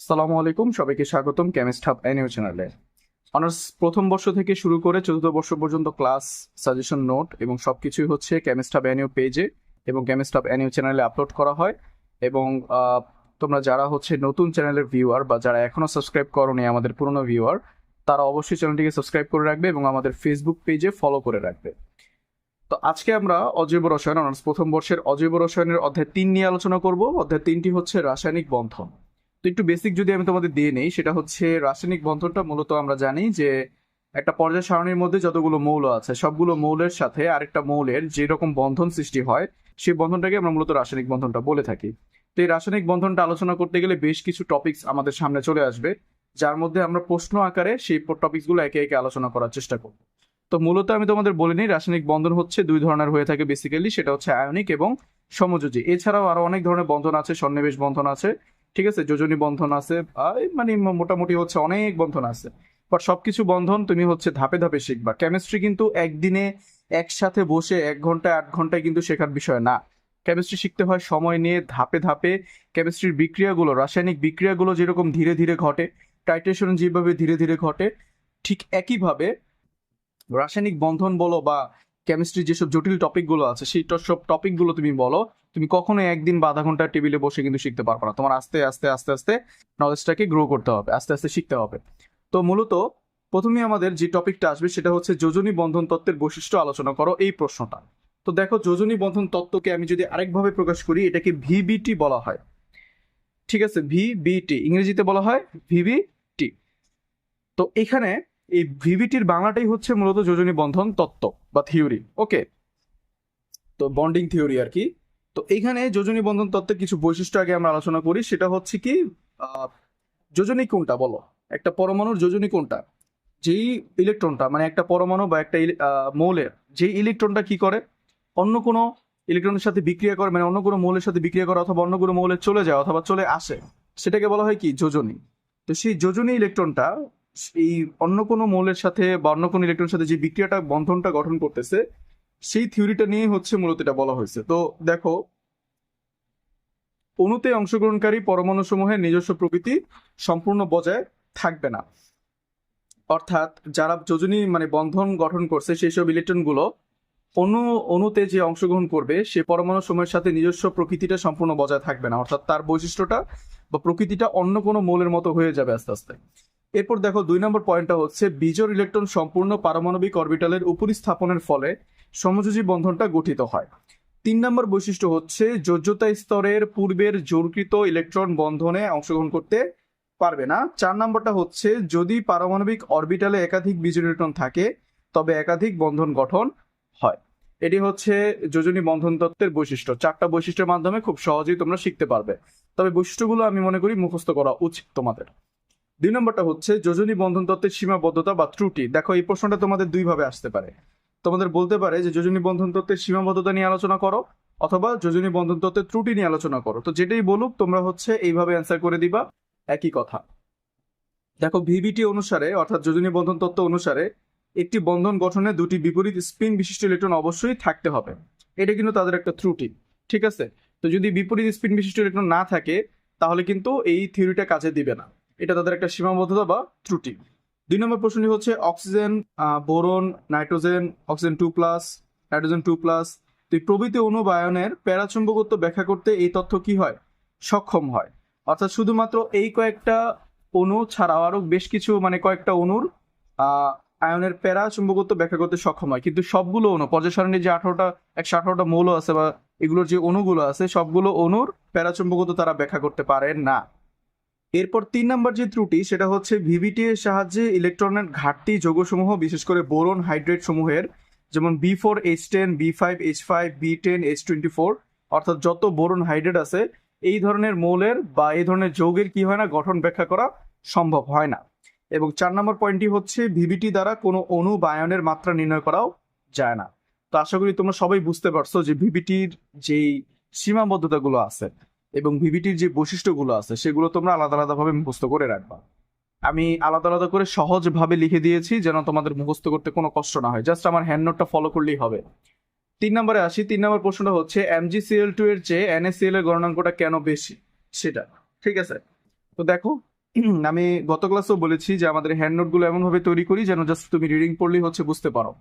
সালামু আলাইকুম, সবাইকে স্বাগতম কেমিস্ট হাব এনিউ চ্যানেলে অনার্স প্রথম বর্ষ থেকে শুরু করে চতুর্থ বর্ষ পর্যন্ত ক্লাস সাজেশন নোট এবং সবকিছুই হচ্ছে কেমিস্ট হাব এনিউ পেজে এবং কেমিস্ট হাব এনিউ চ্যানেলে আপলোড করা হয় এবং তোমরা যারা হচ্ছে নতুন চ্যানেলের ভিউয়ার বা যারা এখনও সাবস্ক্রাইব করোনি আমাদের পুরনো ভিউয়ার তারা অবশ্যই চ্যানেলটিকে সাবস্ক্রাইব করে রাখবে এবং আমাদের ফেসবুক পেজে ফলো করে রাখবে। তো আজকে আমরা অজৈব রসায়ন অনার্স প্রথম বর্ষের অজৈব রসায়নের অধ্যায় তিন নিয়ে আলোচনা করব। অধ্যায় তিনটি হচ্ছে রাসায়নিক বন্ধন। তো একটু বেসিক যদি আমি তোমাদের দিয়ে নেই, সেটা হচ্ছে রাসায়নিক বন্ধনটা মূলত আমরা জানি যে একটা পর্যায় সারণীর মধ্যে যতগুলো মৌল আছে, সবগুলো মৌলের সাথে আরেকটা মৌলের যে রকম বন্ধন সৃষ্টি হয়, সেই বন্ধনটাকে আমরা মূলত রাসায়নিক বন্ধনটা বলে থাকি। তো এই রাসায়নিক বন্ধনটা আলোচনা করতে গেলে বেশ কিছু টপিকস আমাদের সামনে চলে আসবে, যার মধ্যে আমরা প্রশ্ন আকারে সেই টপিকসগুলো একে একে আলোচনা করার চেষ্টা করব। তো মূলত আমি তোমাদের বলে নিই, রাসায়নিক বন্ধন হচ্ছে দুই ধরনের হয়ে থাকে বেসিক্যালি সেটা হচ্ছে আয়নিক এবং সমযোজী। এছাড়াও আরও অনেক ধরনের বন্ধন আছে, সন্নিবেশ বন্ধন আছে। ঠিক আছে, যোজনী বন্ধন আছে মানে মোটামুটি হচ্ছে অনেক বন্ধন আছে। বাট সবকিছু বন্ধন তুমি হচ্ছে ধাপে ধাপে শিখবা। কেমিস্ট্রি কিন্তু একদিনে একসাথে বসে এক ঘণ্টা আট ঘন্টায় কিন্তু শেখার বিষয় না। কেমিস্ট্রি শিখতে হয় সময় নিয়ে ধাপে ধাপে। কেমিস্ট্রির বিক্রিয়াগুলো, রাসায়নিক বিক্রিয়াগুলো যেরকম ধীরে ধীরে ঘটে টাইট্রেশন যেভাবে ধীরে ধীরে ঘটে, ঠিক একইভাবে রাসায়নিক বন্ধন বলো বা কেমিস্ট্রি যেসব জটিল টপিকগুলো আছে, সেই সব টপিকগুলো তুমি বলো, তুমি কখনো একদিন বা আধা টেবিলে বসে কিন্তু শিখতে পারবে না। তোমার আস্তে আস্তে আস্তে আস্তে নলেজটাকে গ্রো করতে হবে, আস্তে আস্তে শিখতে হবে। তো মূলত প্রথমে আমাদের যে টপিকটা আসবে সেটা হচ্ছে যোজনী বন্ধন তত্ত্বের বৈশিষ্ট্য আলোচনা করো এই প্রশ্নটা। তো দেখো যোজনী বন্ধন তত্ত্বকে আমি যদি আরেকভাবে প্রকাশ করি, এটাকে ভিবিটি বলা হয়। ঠিক আছে? ভিবিটি ইংরেজিতে বলা হয় ভিবিটি তো এখানে এই ভিভিটির বাংলাটাই হচ্ছে মূলত যোজনী বন্ধন তত্ত্ব বা থিওরি, ওকে? তো বন্ডিং থিওরি আর কি। তো এইখানে যোজনী বন্ধন তত্ত্বের কিছু বৈশিষ্ট্য আগে আমরা আলোচনা করি, সেটা হচ্ছে কি যোজনী কোনটা বলো? একটা পরমাণুর যোজনী কোনটা? যেই ইলেকট্রনটা মানে একটা পরমাণু বা একটা মৌলের, যেই ইলেকট্রনটা কি করে? অন্য কোনো ইলেকট্রনের সাথে বিক্রিয়া করে মানে অন্য কোনো মৌলের সাথে বিক্রিয়া করে অথবা অন্য কোনো মৌলে চলে যায় অথবা চলে আসে। সেটাকে বলা হয় কি, যোজনী। তো সেই যোজনী ইলেকট্রনটা এই অন্য কোনো মৌলের সাথে বা অন্য কোনো ইলেকট্রনের সাথে যে বিক্রিয়াটা, বন্ধনটা গঠন করতেছে, সেই থিওরিটা নিয়ে হচ্ছে মূলত এটা বলা হয়েছে। তো দেখো, অণুতে অংশগ্রহণকারী পরমাণু সমূহের নিজস্ব প্রকৃতি সম্পূর্ণ বজায় থাকবে না। অর্থাৎ যারা যোজনী মানে বন্ধন গঠন করছে সেই সব ইলেকট্রনগুলো অণু, অণুতে যে অংশগ্রহণ করবে, সে পরমাণু সময়ের সাথে নিজস্ব প্রকৃতিটা সম্পূর্ণ বজায় থাকবে না। অর্থাৎ তার বৈশিষ্ট্যটা বা প্রকৃতিটা অন্য কোনো মৌলের মতো হয়ে যাবে আস্তে আস্তে। এরপর দেখো দুই নম্বর পয়েন্টটা হচ্ছে, বিজোড় ইলেকট্রন সম্পূর্ণ পারমাণবিক অরবিটালের উপরি স্থাপনের ফলে সমযোজী বন্ধনটা গঠিত হয়। তিন নম্বর বৈশিষ্ট্য হচ্ছে, যোজ্যতা স্তরের পূর্বের জোরকৃত ইলেকট্রন বন্ধনে অংশগ্রহণ করতে পারবে না। চার নম্বরটা হচ্ছে, যদি পারমাণবিক অরবিটালে একাধিক বিজোড় ইলেকট্রন থাকে, তবে একাধিক বন্ধন গঠন হয়। এটি হচ্ছে যোজনী বন্ধন তত্ত্বের বৈশিষ্ট্য। চারটা বৈশিষ্ট্যের মাধ্যমে খুব সহজেই তোমরা শিখতে পারবে। তবে বৈশিষ্ট্যগুলো আমি মনে করি মুখস্থ করা উচিত তোমাদের। দুই নম্বরটা হচ্ছে যোজনী বন্ধন তত্ত্বের সীমাবদ্ধতা বা ত্রুটি। দেখো, এই প্রশ্নটা তোমাদের দুইভাবে আসতে পারে। তোমাদের বলতে পারে যে যোজনী বন্ধন তত্ত্বের সীমাবদ্ধতা নিয়ে আলোচনা করো অথবা যোজনী বন্ধন তত্ত্বের ত্রুটি নিয়ে আলোচনা করো। তো যেটাই বলুক, তোমরা হচ্ছে এইভাবে অ্যান্সার করে দিবা, একই কথা। দেখো ভিবিটি অনুসারে, অর্থাৎ যোজনী বন্ধন তত্ত্ব অনুসারে, একটি বন্ধন গঠনে দুটি বিপরীত স্পিন বিশিষ্ট ইলেকট্রন অবশ্যই থাকতে হবে। এটা কিন্তু তাদের একটা ত্রুটি, ঠিক আছে? তো যদি বিপরীত স্পিন বিশিষ্ট ইলেকট্রন না থাকে, তাহলে কিন্তু এই থিওরিটা কাজে দিবে না। এটা তাদের একটা সীমাবদ্ধতা বা ত্রুটি। দুই নম্বর প্রশ্নটি হচ্ছে oxygen boron, nitrogen, oxygen two plus, nitrogen two plus এই প্রভৃতি অনুবায়নের প্যারাচুম্বকত্ব ব্যাখ্যা করতে এই তথ্য কি হয়? সক্ষম হয়। অর্থাৎ শুধুমাত্র এই কয়েকটা অণু ছাড়াও আরও বেশ কিছু মানে কয়েকটা অণুর আয়নের প্যারা চুম্বকত্ব ব্যাখ্যা করতে সক্ষম হয়। কিন্তু সবগুলো অণু পর্যায় যে আঠারোটা, একশো আঠারোটা মৌল আছে বা এগুলোর যে অণুগুলো আছে, সবগুলো অণুর প্যারাচুম্বকত্ব তারা ব্যাখ্যা করতে পারে না। এরপর তিন নম্বর যে ত্রুটি, সেটা হচ্ছে ভিভিটি এর সাহায্যে ইলেকট্রনের ঘাটতি যৌগসমূহ, বিশেষ করে বোরন হাইড্রেট সমূহের, যেমন B four, H ten, B five, H five, B ten, H twenty four, অর্থাৎ যত বোরন হাইড্রেট আছে, এই ধরনের মৌলের বা এই ধরনের যৌগের কি হয় না, গঠন ব্যাখ্যা করা সম্ভব হয় না। এবং চার নম্বর পয়েন্টটি হচ্ছে ভিভিটি দ্বারা কোনো অণু বা আয়নের মাত্রা নির্ণয় করাও যায় না। তো আশা করি তোমরা সবাই বুঝতে পারছ যে ভিভিটির যেই সীমাবদ্ধতাগুলো আছে এবং ভিভিটির যে বৈশিষ্ট্যগুলো আছে, সেগুলো তোমরা আলাদা আলাদাভাবে মুখস্থ করে রাখবা। আমি আলাদা আলাদা করে সহজভাবে লিখে দিয়েছি যেন তোমাদের মুখস্থ করতে কোনো কষ্ট না হয়। জাস্ট আমার হ্যান্ড নোটটা ফলো করলেই হবে। তিন নম্বরে আসি। তিন নম্বর প্রশ্নটা হচ্ছে এমজিসিএল টু এর চেয়ে এনএসিএল এর গণনাঙ্কটা কেন বেশি? সেটা। ঠিক আছে? তো দেখো, আমি গত ক্লাসেও বলেছি যে আমাদের হ্যান্ড নোটগুলো এমনভাবে তৈরি করি যেন জাস্ট তুমি রিডিং পড়লেই হচ্ছে বুঝতে পারো।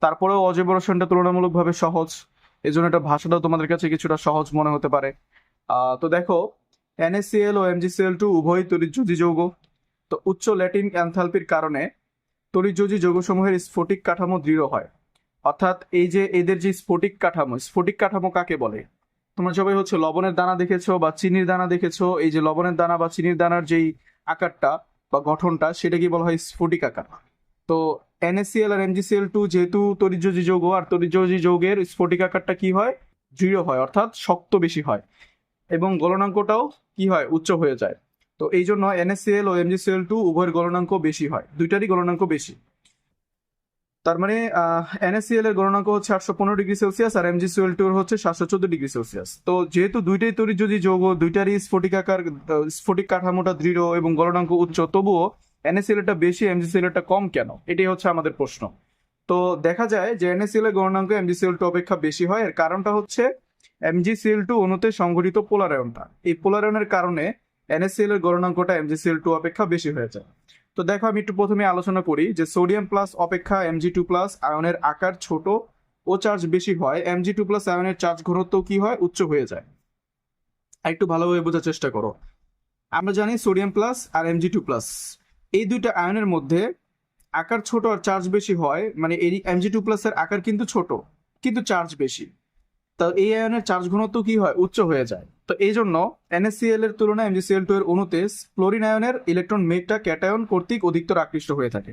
তারপরেও অজয় বরসনটা তুলনামূলকভাবে সহজ। এই জন্য এটা ভাষাটাও তোমাদের কাছে কিছুটা সহজ মনে হতে পারে। তো দেখো, NaCl ও এমজিসিএল টু উভয় তড়িৎযোজী যৌগ তো উচ্চ ল্যাটিন এনথালপির কারণে তড়িৎযোজী যৌগসমূহের স্ফটিক কাঠামো দৃঢ় হয়। অর্থাৎ এই যে এদের যে স্ফটিক কাঠামো স্ফটিক কাঠামো কাকে বলে? তোমরা সবাই হচ্ছে লবণের দানা দেখেছ বা চিনির দানা দেখেছ। এই যে লবণের দানা বা চিনির দানার যেই আকারটা বা গঠনটা, সেটা কি বলা হয় স্ফটিক আকার? তো NaCl আর MgCl টু যেহেতু তড়িৎযোজী যৌগ আর তড়িৎযোজী যৌগের স্ফটিক আকারটা কি হয়? দৃঢ় হয়, অর্থাৎ শক্ত বেশি হয়। এবং গলনাঙ্কটাও কি হয়? উচ্চ হয়ে যায়। তো এই জন্য NaCl ও MgCl টু উভয়ের গলনাঙ্ক বেশি হয়। দুইটারই গলনাঙ্ক বেশি। তার মানে NaCl এর গণনাঙ্ক হচ্ছে আটশো পনেরো ডিগ্রি সেলসিয়াস আর MgCl টু হচ্ছে সাতশো চোদ্দ ডিগ্রি সেলসিয়াস। তো যেহেতু দুইটাই তড়িৎযোজী যৌগ দুইটারই স্ফটিক আকার, স্ফটিক কাঠামোটা দৃঢ় এবং গলনাঙ্ক উচ্চ, তবুও NaCl টা বেশি MgCl টা কম কেন? এটাই হচ্ছে আমাদের প্রশ্ন। তো দেখা যায় যে NaCl এর গলনাঙ্ক MgCl টু অপেক্ষা বেশি হয়। এর কারণটা হচ্ছে MgCl টু অণুতে সংঘটিত পোলারায়নটা এই পোলারায়নের কারণে NaCl এর গলনাঙ্কটা MgCl টু অপেক্ষা বেশি হয়ে যায়। তো দেখো, আমি একটু প্রথমে আলোচনা করি যে সোডিয়াম প্লাস অপেক্ষা Mg টু প্লাস আয়নের আকার ছোট ও চার্জ বেশি হয় Mg টু প্লাস আয়নের চার্জ ঘনত্ব কি হয়? উচ্চ হয়ে যায়। একটু ভালোভাবে বোঝার চেষ্টা করো। আমরা জানি সোডিয়াম প্লাস আর Mg টু প্লাস। এই দুইটা আয়নের মধ্যে আকার ছোট আর চার্জ বেশি হয় মানে এই Mg টু প্লাস এর আকার কিন্তু ছোট, কিন্তু চার্জ বেশি। তো এই আয়নের চার্জ ঘনত্ব কি হয়? উচ্চ হয়ে যায়। তো এই জন্য NaCl এর তুলনায় এমজিসিএল টু এর অণুতে ক্লোরিন আয়নের ইলেকট্রন মেঘটা ক্যাটায়ন কর্তৃক অধিকতর আকৃষ্ট হয়ে থাকে।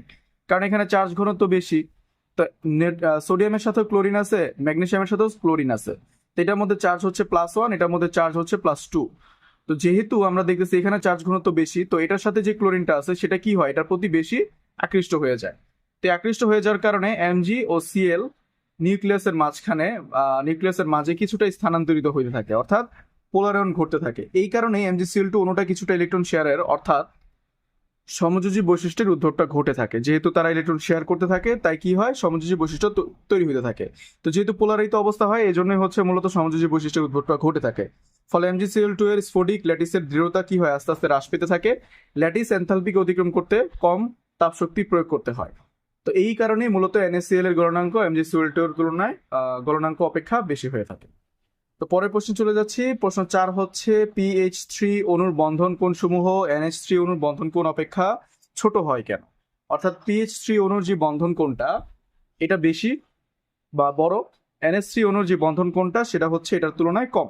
কারণ এখানে চার্জ ঘনত্ব বেশি। তো সোডিয়ামের সাথেও ক্লোরিন আছে ম্যাগনেশিয়ামের সাথেও ক্লোরিন আছে। তো এটার মধ্যে চার্জ হচ্ছে প্লাস ওয়ান এটার মধ্যে চার্জ হচ্ছে প্লাস টু তো যেহেতু আমরা দেখতেছি এখানে চার্জ ঘনত্ব বেশি, তো এটার সাথে যে ক্লোরিনটা আছে, সেটা কি হয়? এটার প্রতি বেশি আকৃষ্ট হয়ে যায়। তো আকৃষ্ট হয়ে যাওয়ার কারণে এমজি ও সিএল নিউক্লিয়াসের মাঝখানে নিউক্লিয়াসের মাঝে কিছুটা স্থানান্তরিত হতে থাকে, অর্থাৎ পোলারায়ন ঘটতে থাকে। এই কারণে এমজিসিএল টু অণুটা কিছুটা ইলেকট্রন শেয়ারের, অর্থাৎ সমযোজী বৈশিষ্ট্যের উদ্ভবটা ঘটে থাকে। যেহেতু তারা ইলেকট্রন শেয়ার করতে থাকে, তাই কি হয়? সমযোজী বৈশিষ্ট্য তৈরি হতে থাকে। তো যেহেতু পোলারিত অবস্থা হয় এই জন্যই হচ্ছে মূলত সমযোজী বৈশিষ্ট্যের উদ্ভবটা ঘটে থাকে। ফলে এমজিসিএল টু এর স্ফটিক ল্যাটিসের দৃঢ়তা কি হয়? আস্তে আস্তে হ্রাস পেতে থাকে। ল্যাটিস এনথালপিকে অতিক্রম করতে কম তাপ শক্তি প্রয়োগ করতে হয়। তো এই কারণে মূলত এনএসসিএল এর গণনাঙ্ক এমজিসিএল টু এর তুলনায় আহ, গলনাঙ্ক অপেক্ষা বেশি হয়ে থাকে। তো পরের প্রশ্ন চলে যাচ্ছি। প্রশ্ন চার হচ্ছে পিএইচ থ্রি অনুর বন্ধন কোণ সমূহ এনএইচ থ্রি অনুর বন্ধন কোণ অপেক্ষা ছোট হয় কেন? অর্থাৎ পিএইচ থ্রি অনুর যে বন্ধন কোণটা এটা বেশি বা বড়? এনএস থ্রি অণুর যে বন্ধন কোণটা সেটা হচ্ছে এটার তুলনায় কম।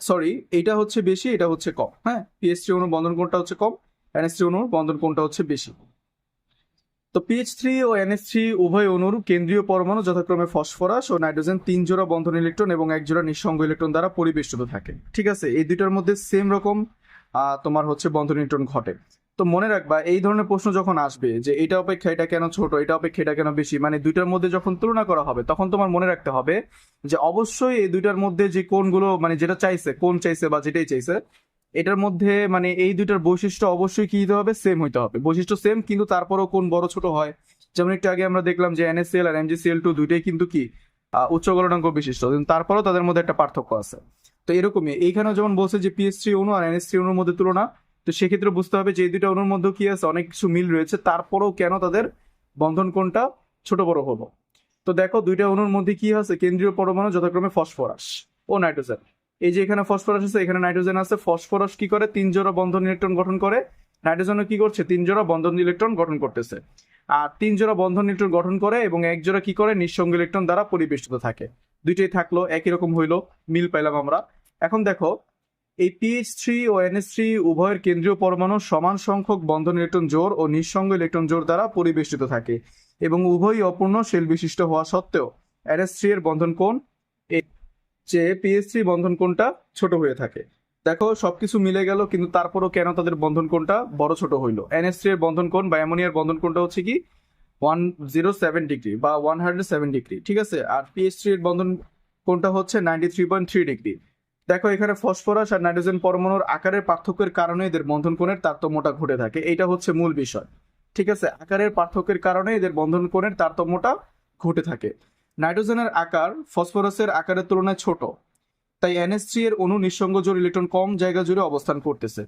সরি এটা হচ্ছে বেশি এটা হচ্ছে কম। হ্যাঁ পিএইচ থ্রি অণুর বন্ধন কোণটা হচ্ছে কম? এনএস থ্রি অণুর বন্ধন কোণটা হচ্ছে বেশি। তো পিএইচ থ্রি ও এনএস থ্রি উভয় অণুর কেন্দ্রীয় পরমাণু যথাক্রমে ফসফরাস ও নাইট্রোজেন তিন জোড়া বন্ধন ইলেকট্রন এবং এক জোড়া নিঃসঙ্গ ইলেকট্রন দ্বারা পরিবেষ্টিত থাকে। ঠিক আছে? এই দুইটার মধ্যে সেম রকম তোমার হচ্ছে বন্ধন ইলেকট্রন ঘটে। তো মনে রাখবা, এই ধরনের প্রশ্ন যখন আসবে যে এটা অপেক্ষা এটা কেন ছোট, এটা অপেক্ষা এটা কেন বেশি মানে দুইটার মধ্যে যখন তুলনা করা হবে, তখন তোমার মনে রাখতে হবে যে অবশ্যই এই দুইটার মধ্যে যে কোনগুলো মানে যেটা চাইছে কোন চাইছে বা যেটাই চাইছে এটার মধ্যে মানে এই দুইটার বৈশিষ্ট্য অবশ্যই কি হতে হবে? সেম হইতে হবে। বৈশিষ্ট্য সেম কিন্তু তারপরেও কোন বড় ছোট হয়? যেমন একটু আগে আমরা দেখলাম যে এনএসএল আর এমজিসিএল টু দুইটাই কিন্তু কি? উচ্চ গলনাঙ্ক বিশিষ্ট। তারপরেও তাদের মধ্যে একটা পার্থক্য আছে। তো এরকমই। এইখানেও যেমন বলছে যে পিএস থ্রি অণু আর এনএস থ্রি অণুর মধ্যে তুলনা, তো সেক্ষেত্রে বুঝতে হবে যে এই দুইটা অনুর মধ্যে কি আছে? অনেক কিছু মিল রয়েছে। তারপরেও কেন তাদের বন্ধন কোনটা ছোট বড় হলো? তো দেখো, দুইটা অণুর মধ্যে কি আছে? কেন্দ্রীয় পরমাণু যথাক্রমে ফসফরাস ও নাইট্রোজেন। এই যে এখানে ফসফরাস আছে, এখানে নাইট্রোজেন আছে। ফসফরাস কি করে? তিন জোড়া বন্ধন ইলেকট্রন গঠন করে। নাইট্রোজেনও কি করছে? তিন জোড়া বন্ধন ইলেকট্রন গঠন করতেছে। আর তিন জোড়া বন্ধন ইলেকট্রন গঠন করে এবং এক জোড়া কি করে? নিঃসঙ্গ ইলেকট্রন দ্বারা পরিবেষ্টিত থাকে। দুইটাই থাকল, একই রকম হইল, মিল পাইলাম আমরা। এখন দেখো, এই পিএইচ থ্রি ও এনএস থ্রি উভয়ের কেন্দ্রীয় পরমাণু সমান সংখ্যক বন্ধন ইলেকট্রন জোর ও নিঃসঙ্গ ইলেকট্রন জোর দ্বারা পরিবেষ্টিত থাকে এবং উভয়ই অপূর্ণ শেল বিশিষ্ট হওয়া সত্ত্বেও এনএস থ্রি এর বন্ধন কোণ? চেয়ে পিএইচ থ্রি বন্ধন কোণটা ছোট হয়ে থাকে। দেখো, সবকিছু মিলে গেল, কিন্তু তারপরও কেন তাদের বন্ধন কোণটা বড় ছোট হইল? এনএস থ্রি এর বন্ধন কোণ বা অ্যামোনিয়ার বন্ধন কোণটা হচ্ছে কি? ওয়ান জিরো সেভেন ডিগ্রি বা ওয়ান হান্ড্রেড সেভেন ডিগ্রি ঠিক আছে? আর পিএইচ থ্রি এর বন্ধন কোণটা হচ্ছে ninety three point three degree দেখো, এখানে ফসফরাস আর নাইট্রোজেন পরমাণুর আকারের পার্থক্যের কারণে এদের বন্ধন কোণের তারতম্যটা ঘটে থাকে। এটা হচ্ছে মূল বিষয়, ঠিক আছে? আকারের পার্থক্যের কারণে এদের বন্ধন কোণের তারতম্যটা ঘটে থাকে। নাইট্রোজেনের আকার ফসফরাসের আকারের তুলনায় ছোট, তাই এনএস থ্রি এর অণু নিঃসঙ্গ জোর ইলেকট্রন কম জায়গা জুড়ে অবস্থান করতেছে।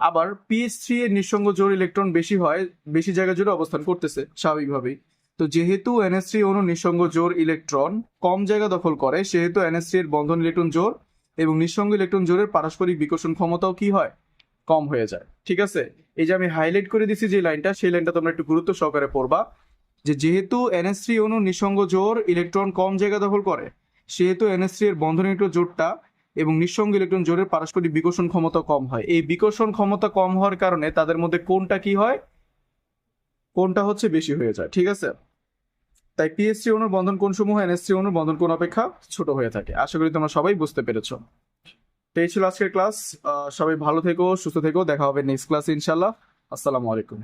আবার পিএইচ থ্রি এর নিঃসঙ্গ জোর ইলেকট্রন বেশি হয়, বেশি জায়গা জুড়ে অবস্থান করতেছে, স্বাভাবিকভাবেই। তো যেহেতু এনএস থ্রি অণু নিঃসঙ্গ জোর ইলেকট্রন কম জায়গা দখল করে, সেহেতু এনএস থ্রি এর বন্ধন ইলেকট্রন জোর এবং নিঃসঙ্গ ইলেকট্রন জোরের পারস্পরিক বিকর্ষণ ক্ষমতাও কি হয়? কম হয়ে যায়। ঠিক আছে? এই যে আমি হাইলাইট করে দিছি যে লাইনটা, সেই লাইনটা তোমরা একটু গুরুত্ব সহকারে পড়বা। যে যেহেতু এনএস থ্রি অণু নিঃসঙ্গ জোর, ইলেকট্রন কম জায়গা দখল করে, সেহেতু এনএস থ্রি এর বন্ধন ইলেকট্রন জোরটা এবং নিঃসঙ্গ ইলেকট্রন জোরের পারস্পরিক বিকর্ষণ ক্ষমতা কম হয়। এই বিকর্ষণ ক্ষমতা কম হওয়ার কারণে তাদের মধ্যে কোনটা কি হয়? কোনটা হচ্ছে বেশি হয়ে যায়, ঠিক আছে? তাই পিএসসি অনুর বন্ধন কোন সমূহ এনএসসি অনুর বন্ধন কোন অপেক্ষা ছোট হয়ে থাকে? আশা করি তোমরা সবাই বুঝতে পেরেছ। এই ছিল আজকের ক্লাস। সবাই ভালো থেকো, সুস্থ থেকো। দেখা হবে নেক্সট ক্লাস ইনশাল্লাহ আসসালামু আলাইকুম।